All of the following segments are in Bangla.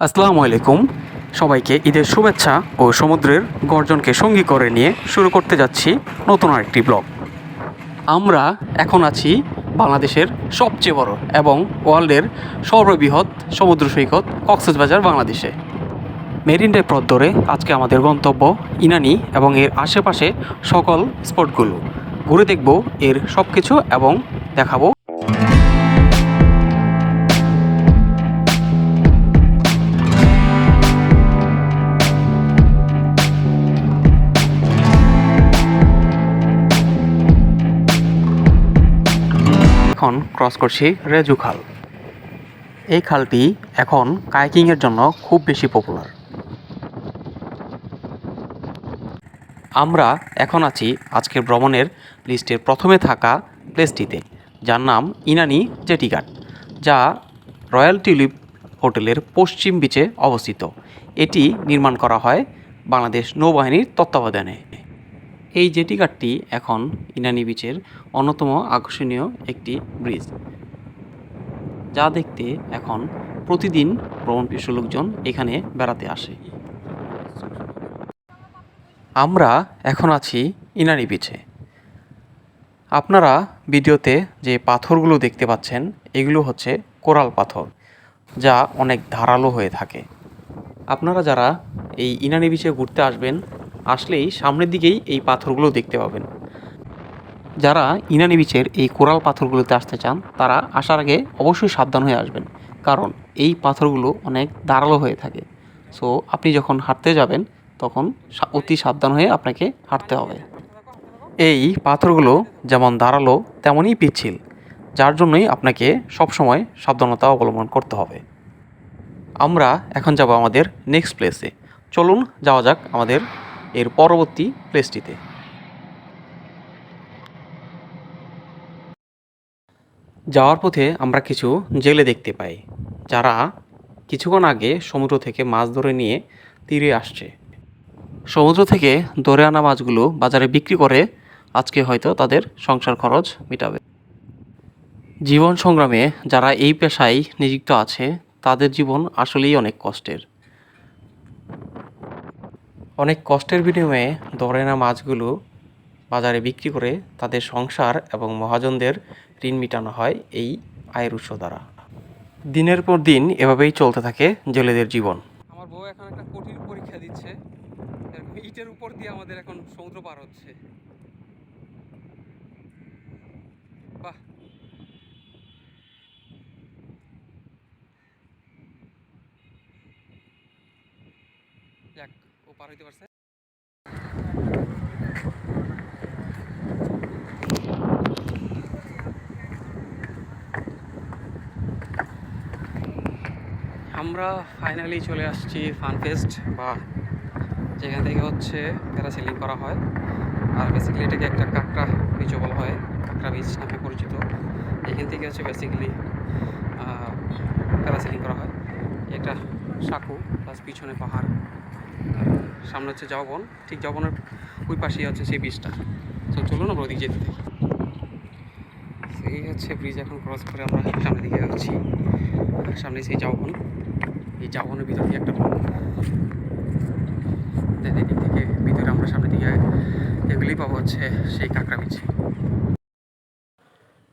আসসালামু আলাইকুম। সবাইকে ঈদের শুভেচ্ছা ও সমুদ্রের গর্জনকে সঙ্গী করে নিয়ে শুরু করতে যাচ্ছি নতুন আরেকটি ব্লগ। আমরা এখন আছি বাংলাদেশের সবচেয়ে বড় এবং ওয়ার্ল্ডের সর্ববৃহৎ সমুদ্র সৈকত কক্সবাজার বাংলাদেশে। মেরিন ড্রাইভ পথ ধরে আজকে আমাদের গন্তব্য ইনানি এবং এর আশেপাশে সকল স্পটগুলো। ঘুরে দেখব এর সব কিছু এবং দেখাবো এখন ক্রস করছি রেজু খাল। এই খালটি এখন কাইকিংয়ের জন্য খুব বেশি পপুলার আমরা এখন আছি আজকের ভ্রমণের লিস্টের প্রথমে থাকা প্লেসটিতে, যার নাম ইনানি জেটিঘাট যা রয়্যাল টিউলিপ হোটেলের পশ্চিম বিচে অবস্থিত। এটি নির্মাণ করা হয় বাংলাদেশ নৌবাহিনীর তত্ত্বাবধানে। এই জেটিঘাটটি এখন ইনানি বিচের অন্যতম আকর্ষণীয় একটি ব্রিজ, যা দেখতে এখন প্রতিদিন ভ্রমণ পিছু লোকজন এখানে বেড়াতে আসে। আমরা এখন আছি ইনানি বিচে। আপনারা ভিডিওতে যে পাথরগুলো দেখতে পাচ্ছেন, এগুলো হচ্ছে কোরাল পাথর, যা অনেক ধারালো হয়ে থাকে। আপনারা যারা এই ইনানি বিচে ঘুরতে আসবেন আসলেই সামনের দিকেই এই পাথরগুলো দেখতে পাবেন। যারা ইনানি বিচের এই কোরাল পাথরগুলোতে আসতে চান, তারা আসার আগে অবশ্যই সাবধান হয়ে আসবেন, কারণ এই পাথরগুলো অনেক ধারালো হয়ে থাকে। সো, আপনি যখন হাঁটতে যাবেন, তখন অতি সাবধান হয়ে আপনাকে হাঁটতে হবে। এই পাথরগুলো যেমন ধারালো, তেমনই পিচ্ছিল, যার জন্যই আপনাকে সবসময় সাবধানতা অবলম্বন করতে হবে। আমরা এখন যাব আমাদের নেক্সট প্লেসে চলুন, যাওয়া যাক আমাদের এর পরবর্তী প্লেসটিতে। যাওয়ার পথে আমরা কিছু জেলে দেখতে পাই, যারা কিছুক্ষণ আগে সমুদ্র থেকে মাছ ধরে নিয়ে তীরে আসছে। সমুদ্র থেকে ধরে আনা মাছগুলো বাজারে বিক্রি করে আজকে হয়তো তাদের সংসার খরচ মেটাবে। জীবন সংগ্রামে যারা এই পেশায় নিযুক্ত আছে, তাদের জীবন আসলেই অনেক কষ্টের। অনেক কষ্টের বিনিময়ে ধরে না মাছগুলো বাজারে বিক্রি করে তাদের সংসার এবং মহাজনদের ঋণ মেটানো হয় এই আয়ের উৎস দ্বারা। দিনের পর দিন এভাবেই চলতে থাকে জেলেদের জীবন। আমার বউ এখন একটা কঠিন পরীক্ষা দিচ্ছে। ইটের উপর দিয়ে আমাদের এখন সমুদ্র পার হচ্ছে বাহ যাক ও পার হইতে পারছে? আমরা ফাইনালি চলে আসছি ফানফেস্ট বা যেখান থেকে হচ্ছে প্যারাসেলিং করা হয়। আর বেসিক্যালি এটাকে একটা কাঁকড়া বীজও বলা হয়, কাঁকড়া বীজ নামে পরিচিত। এখান থেকে হচ্ছে বেসিক্যালি প্যারাসেলিং করা হয়। একটা সাঁকু, প্লাস পিছনে পাহাড়। সামনে হচ্ছে জবন ঠিক জবনের ওই পাশেই হচ্ছে সেই ব্রিজটা তো চলুন আমরা ওদিকে যেতে থাকি এই হচ্ছে ব্রিজ এখন ক্রস করে আমরা সামনের দিকে যাচ্ছি। সামনে সেই জাওবন এই জবনের ভিতর দিয়ে একটা দেন এদিক থেকে ভিতরে আমরা সামনের দিকে এগুলি পাবো হচ্ছে সেই কাঁকড়া বিচ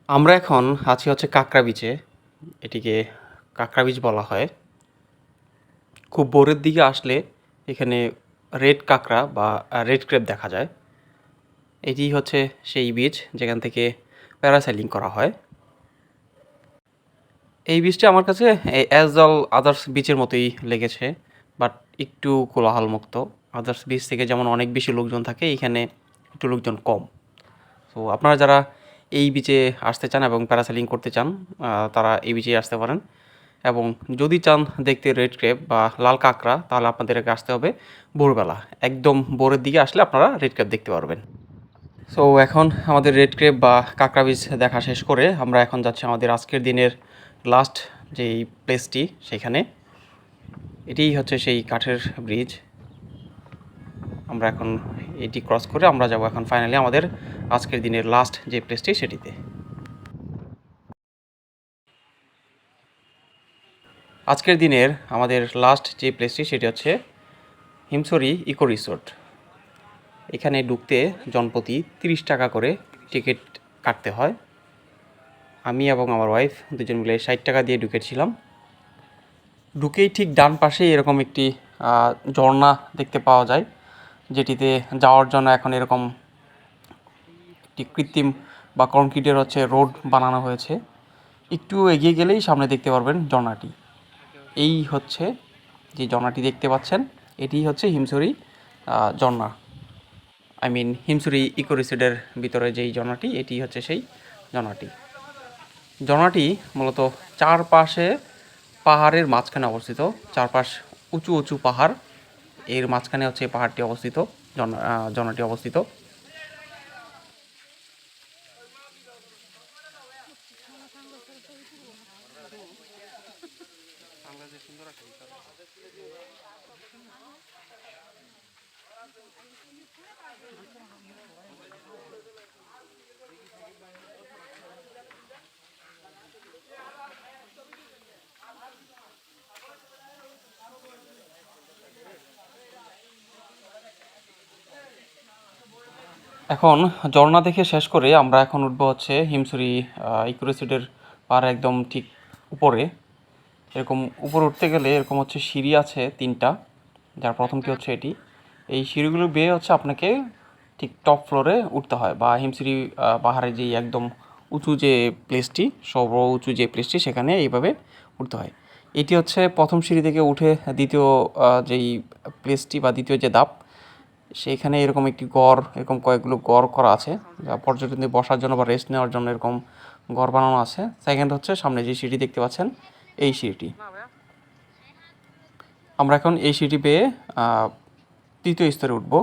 আমরা এখন আছি হচ্ছে কাঁকড়া বিচে এটিকে কাঁকড়া বিচ বলা হয়। খুব ভোরের দিকে আসলে এখানে রেড কাঁকড়া বা রেড ক্রেপ দেখা যায়। এটি হচ্ছে সেই বীজ যেখান থেকে প্যারাসাইলিং করা হয়। এই বীজটা আমার কাছে অ্যাজ অল আদার্স বিচের মতোই লেগেছে বাট একটু কোলাহলমুক্ত। আদার্স বিচ থেকে যেমন অনেক বেশি লোকজন থাকে এইখানে একটু লোকজন কম। তো আপনারা যারা এই বিচে আসতে চান এবং প্যারাসেলিং করতে চান তারা এই বিচে আসতে পারেন। এবং যদি চান দেখতে রেড ক্রেপ বা লাল কাঁকড়া, তাহলে আপনাদেরকে আসতে হবে ভোরবেলা। একদম ভোরের দিকে আসলে আপনারা রেড ক্রেপ দেখতে পারবেন। সো এখন আমাদের রেড ক্রেপ বা কাঁকড়া বীজ দেখা শেষ করে আমরা এখন যাচ্ছি আমাদের আজকের দিনের লাস্ট যেই প্লেসটি সেখানে। এটিই হচ্ছে সেই কাঠের ব্রিজ আমরা এখন এটি ক্রস করে আমরা যাব এখন ফাইনালি আমাদের আজকের দিনের লাস্ট যে প্লেসটি সেটিতে। আজকের দিনের আমাদের লাস্ট যে প্লেসটি সেটি হচ্ছে হিমছড়ি ইকো রিসোর্ট। এখানে ঢুকতে জনপ্রতি তিরিশ টাকা করে টিকিট কাটতে হয়। আমি এবং আমার ওয়াইফ দুজন মিলে ষাট টাকা দিয়ে ঢুকেছিলাম। ঢুকেই ঠিক ডান পাশে এরকম একটি ঝর্ণা দেখতে পাওয়া যায়, যেটিতে যাওয়ার জন্য এখন এরকম একটি কৃত্রিম বা কংক্রিটের হচ্ছে রোড বানানো হয়েছে। একটু এগিয়ে গেলেই সামনে দেখতে পারবেন ঝর্ণাটি। এই হচ্ছে যে ঝর্ণাটি দেখতে পাচ্ছেন, এটি হচ্ছে হিমসুরি ঝর্ণা। আই মিন হিমছড়ি ইকো রিসোর্টের ভিতরে যেই ঝর্ণাটি এটি হচ্ছে সেই ঝর্ণাটি ঝর্ণাটি মূলত চারপাশে পাহাড়ের মাঝখানে অবস্থিত, চারপাশ উঁচু উঁচু পাহাড়, এর মাঝখানে হচ্ছে পাহাড়টি অবস্থিত ঝর্ণাটি অবস্থিত। এখন ঝর্ণা দেখে শেষ করে আমরা এখন উঠবো হচ্ছে হিমছড়ি ইকোরিসিডের পার একদম ঠিক উপরে। এরকম উপরে উঠতে গেলে এরকম হচ্ছে সিঁড়ি আছে তিনটা যার প্রথমটি হচ্ছে এটি। এই সিঁড়িগুলো বেয়ে হচ্ছে আপনাকে ঠিক টপ ফ্লোরে উঠতে হয় বা আহ, পাহাড়ে যেই একদম উঁচু যে প্লেসটি সর্ব উঁচু যে প্লেসটি সেখানে এইভাবে উঠতে হয়। এটি হচ্ছে প্রথম সিঁড়ি থেকে উঠে দ্বিতীয় যেই প্লেসটি বা দ্বিতীয় যে ধাপ সেইখানে এরকম একটি গড়, এরকম কয়েকগুলো গড় করা আছে, যা পর্যটকদের বসার জন্য বা রেস্ট নেওয়ার জন্য এরকম গড় বানানো আছে। সেকেন্ড হচ্ছে সামনে যে সিঁড়ি দেখতে পাচ্ছেন, এই সিঁড়িটি। আমরা এখন এই সিঁড়ি পেয়ে তৃতীয় স্তরে উঠবো।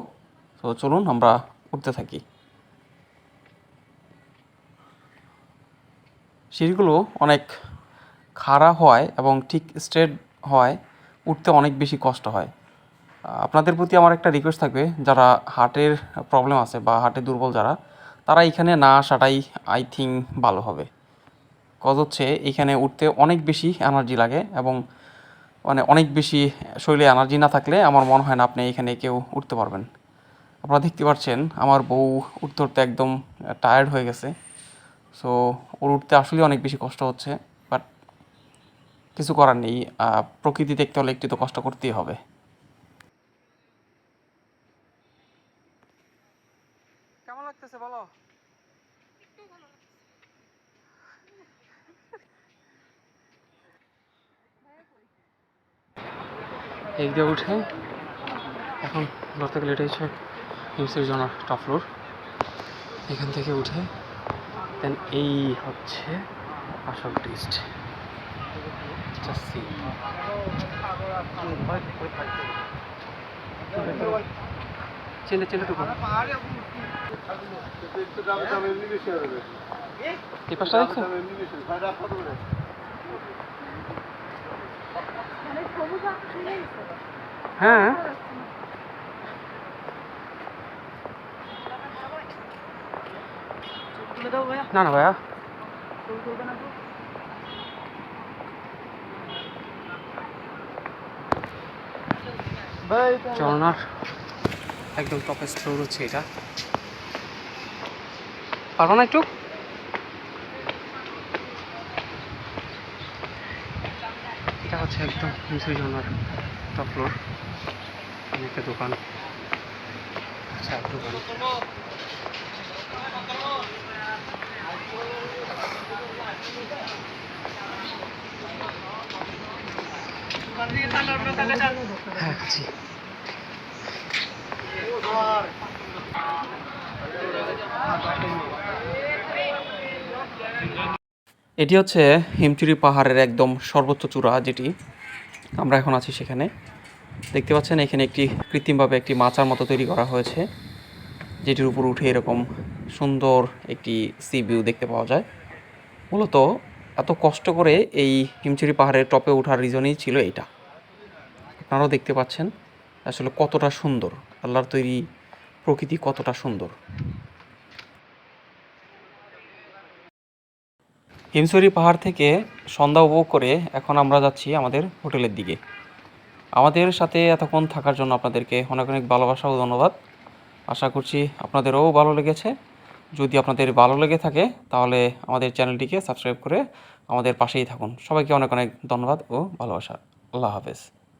তো চলুন, আমরা উঠতে থাকি। সিঁড়িগুলো অনেক খাড়া হয় এবং ঠিক স্ট্রেট হয়, উঠতে অনেক বেশি কষ্ট হয়। আপনাদের প্রতি আমার একটা রিকোয়েস্ট থাকবে, যারা হার্টের প্রবলেম আছে বা হার্টে দুর্বল যারা, তারা এখানে না আসাটাই আই থিঙ্ক ভালো হবে। কজ হচ্ছে এখানে উঠতে অনেক বেশি এনার্জি লাগে এবং মানে অনেক বেশি শরীরে এনার্জি না থাকলে আমার মনে হয় না আপনি এখানে কেউ উঠতে পারবেন। আপনারা দেখতে পাচ্ছেন, আমার বউ উঠতে উঠতে একদম টায়ার্ড হয়ে গেছে। সো ওর উঠতে আসলে অনেক বেশি কষ্ট হচ্ছে বাট কিছু করার নেই প্রকৃতি দেখতে হলে একটু তো কষ্ট করতেই হবে। লাগতেছে বলো এই দিয়ে উঠে এখন ধরতে গেলে এটা হচ্ছে হিমসের জন্য টপ ফ্লোর এখান থেকে উঠে দেন এই হচ্ছে আসল টেস্ট চেলে চেলে টুকু এই পাশটা দেখছ হ্যাঁ। না না ভাইয়া। ঝর্ণার একদম টপেস্ট ফ্লোর হচ্ছে এটা। পারব না একটু? এটা হচ্ছে একদম মিশুরি ঝর্ণার টপ ফ্লোর একটা দোকান। আচ্ছা দোকান। হ্যাঁ এটি হচ্ছে হিমচুরি পাহাড়ের একদম সর্বোচ্চ চূড়া যেটি আমরা এখন আছি সেখানে। দেখতে পাচ্ছেন, এখানে একটি কৃত্রিমভাবে একটি মাচার মতো তৈরি করা হয়েছে, যেটির উপর উঠে এরকম সুন্দর একটি সি ভিউ দেখতে পাওয়া যায়। মূলত এত কষ্ট করে এই হিমচুরি পাহাড়ের টপে ওঠার রিজনই ছিল এইটা আপনারাও দেখতে পাচ্ছেন, আসলে কতটা সুন্দর। আল্লাহর তৈরি প্রকৃতি কতটা সুন্দর। হিমসরি পাহাড় থেকে সন্ধ্যা উপভোগ করে এখন আমরা যাচ্ছি আমাদের হোটেলের দিকে। আমাদের সাথে এতক্ষণ থাকার জন্য আপনাদেরকে অনেক অনেক ভালোবাসা ও ধন্যবাদ। আশা করছি আপনাদেরও ভালো লেগেছে। যদি আপনাদের ভালো লেগে থাকে, তাহলে আমাদের চ্যানেলটিকে সাবস্ক্রাইব করে আমাদের পাশেই থাকুন। সবাইকে অনেক অনেক ধন্যবাদ ও ভালোবাসা। আল্লাহ হাফেজ।